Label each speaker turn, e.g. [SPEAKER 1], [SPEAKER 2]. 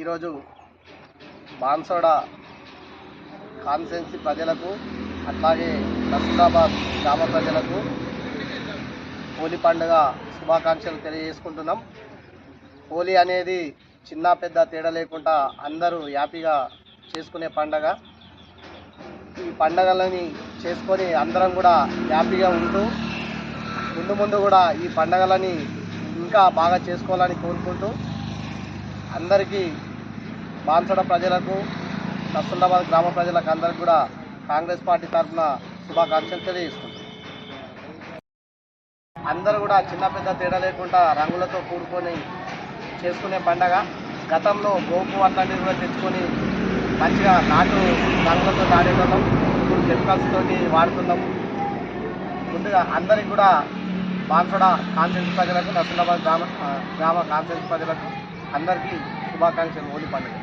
[SPEAKER 1] ఈరోజు బాన్సోడ కాన్స్టెన్సీ ప్రజలకు అట్లాగే నసీరాబాద్ గ్రామ ప్రజలకు హోలీ పండుగ శుభాకాంక్షలు తెలియజేసుకుంటున్నాం. హోలీ అనేది చిన్న పెద్ద తేడా లేకుండా అందరూ హ్యాపీగా చేసుకునే పండగ. ఈ పండగలని చేసుకొని అందరం కూడా హ్యాపీగా ఉంటూ ముందు ముందు కూడా ఈ పండగలని ఇంకా బాగా చేసుకోవాలని కోరుకుంటూ అందరికీ బాన్సడ ప్రజలకు నర్సులాబాద్ గ్రామ ప్రజలకు అందరికి కూడా కాంగ్రెస్ పార్టీ తరఫున శుభాకాంక్షలు తెలియజేసుకుంటాం అందరూ కూడా చిన్న పెద్ద తేడా లేకుండా రంగులతో కూడుకొని చేసుకునే పండగ. గతంలో గోపు అట్లాంటివి కూడా తెచ్చుకొని మంచిగా నాటు రంగులతో ఆడేటోళ్ళం ఇప్పుడు కెమికల్స్ తోటి వాడుతున్నాం. ముందుగా అందరికి కూడా బాన్సోడ కాన్సెన్స్ ప్రజలకు నర్సులాబాద్ గ్రామ గ్రామ కాన్సెన్స్ ప్రజలకు అందరికీ శుభాకాంక్షలు హోలీ పండుగ